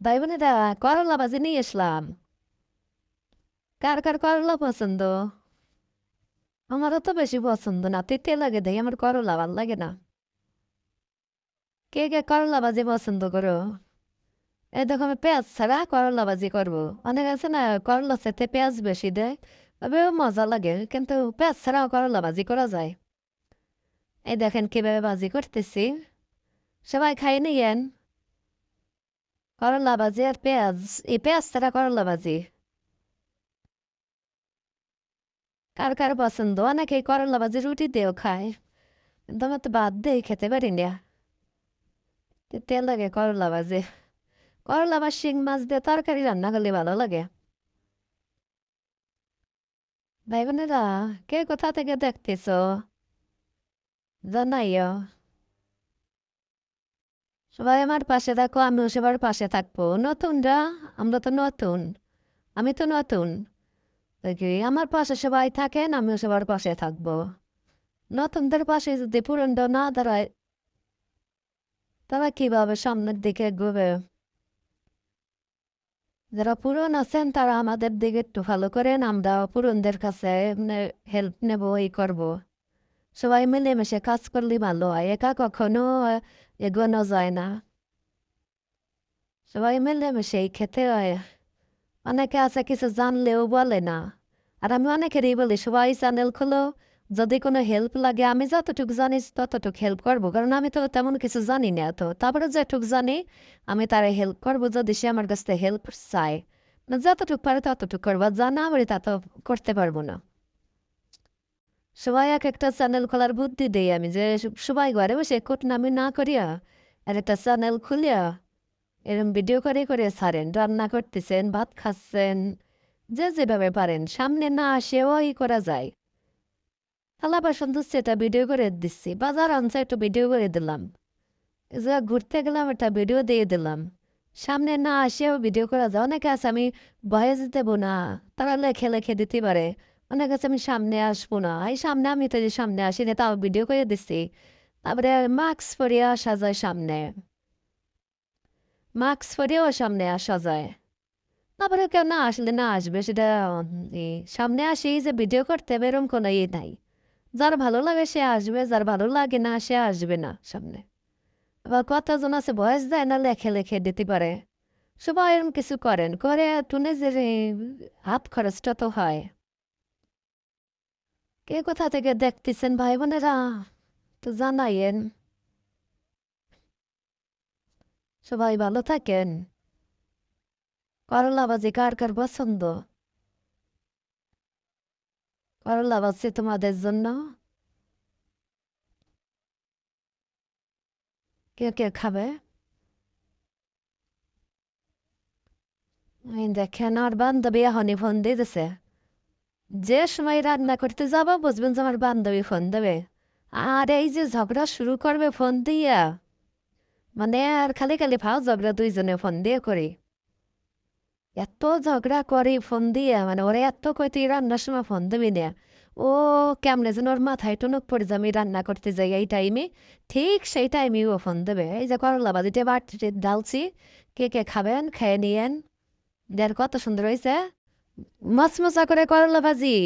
ভাই বোনেরা করলা ভাজি নিয়ে এসলাম কার কার করলা পছন্দ আমারও তো বেশি পছন্দ না তেতে লাগে দেয় আমার করলা ভালো লাগে না কে কে করলা ভাজি পছন্দ করো এই দেখো আমি পেঁয়াজ ছাড়া করলা ভাজি করব অনেক আছে না করলা সাথে পেঁয়াজ বেশি দেয় তবেও মজা লাগে কিন্তু পেঁয়াজ ছাড়াও করলা ভাজি করা যায় এই দেখেন কীভাবে ভাজি করতেছি সবাই খাই নিয়েন করলা ভাজি আর পেঁয়াজ এই পেঁয়াজ ছাড়া করলা ভাজি কার কার পছন্দ অনেকে করলা ভাজি রুটি দিয়েও খায় কিন্তু তো বাদ দিয়ে খেতে পারি না তেল লাগে করলা ভাজি করলা বা শিং মাছ দিয়ে তরকারি রান্না করলে ভালো লাগে ভাই বোনেরা কে কোথা থেকে দেখতেছ জানাইও সবাই আমার পাশে থাকো, আমিও সবার পাশে থাকব। নতুনরা, আমরা তো নতুন। আমি তো নতুন। আমার পাশে সবাই থাকেন, আমিও সবার পাশে থাকব। নতুনদের পাশে যদি পুরনটা না দাঁড়ায়, তারা কীভাবে সামনের দিকে এগোবে? যারা পুরন আছেন, তারা আমাদের দিকে একটু ভালো করেন, আমরা পুরনদের কাছে হেল্প নেব, এই করব। সবাই মিলেমিশে কাজ করলে ভালো হয় একা কখনো এগোনো যায় না সবাই মিলেমিশে খেতে হয় অনেকে আছে কিছু জানলেও বলে না আর আমি অনেকেরই বলি সবাই চ্যানেল খোলো যদি কোনো হেল্প লাগে আমি যতটুকু জানি ততটুকু হেল্প করব কারণ আমি তো তেমন কিছু জানি না তো তারপরে যেটুকু জানি আমি তারে হেল্প করব যদি সে আমার কাছ থেকে হেল্প চায় যতটুকু পারে ততটুকু করব আর যা না পারি তা তো করতে পারব না সবাই এক একটা চ্যানেল খোলার বুদ্ধি দেই আমি যে সবাই ঘরে বসে নামি না করিয়া আর একটা চ্যানেল খুলিয়া এরম ভিডিও করে করে ছাড়েন রান্না করতেছেন, ভাত খাচ্ছেন, যে যেভাবে পারেন, সামনে না আসেও ই করা যায়। থালা বাসন ধুচ্ছে এটা ভিডিও করে দিচ্ছি, বাজার আনছে একটু ভিডিও করে দিলাম। যা ঘুরতে গেলাম একটা ভিডিও দিয়ে দিলাম, সামনে না আসেও ভিডিও করা যায়। অনেকে আছে, আমি বয়স দেবো না, তারা লেখে লেখে দিতে পারে। অনেক কাছে আমি সামনে আসব না। এই সামনে আমি তো সামনে আসি না, তাও ভিডিও করে দিচ্ছি তারপরে মাস্ক পরিয়ে আসা যায় সামনে। মাস্ক পরিয়েও সামনে আসা যায়। তারপরে কেউ না আসলে না আসবে, সেটা সামনে আসি যে ভিডিও করতে হবে এরম কোনো ইয়ে নাই। যার ভালো লাগে সে আসবে, যার ভালো লাগে না সে আসবে না সামনে। আবার কতজন আছে বয়স দেয় না লেখে লেখে দিতে পারে। সবাই এরম কিছু করেন, করে টুনে যে হাত খরচটা তো হয়। কে কোথা থেকে দেখতেছেন ভাই বোনেরা? তো জানাইয়েন সবাই ভালো থাকেন। করলা ভাজি কার কার পছন্দ? করলা ভাজি তোমাদের জন্য। কে কে খাবে? দেখেন, আর বান্ধবী এখনই ফোন দিয়ে দিছে যে সময় রান্না করতে যাব, বুঝবেন যে আমার বান্ধবী ফোন দেবে। আর এই যে ঝগড়া শুরু করবে ফোন দিয়া। মানে আর খালি খালি ফাও ঝগড়া দুইজনে ফোন দিয়ে করি। এত ঝগড়া করি ফোন দিয়ে মানে ওরা এত কই তুই রান্নার সময় ফোন দিবি না। ও কেমনে যেন ওর মাথায় টুনুক পড়ে যে আমি রান্না করতে যাই এই টাইমে ঠিক সেই টাইমে ও ফোন দেবে। এই যে করলা বাজিতে বাটিতে ডালছি কে কে খাবেন, খেয়ে নিয়েন। দেখ কত সুন্দর হয়েছে মচমচা করে করলা ভাজি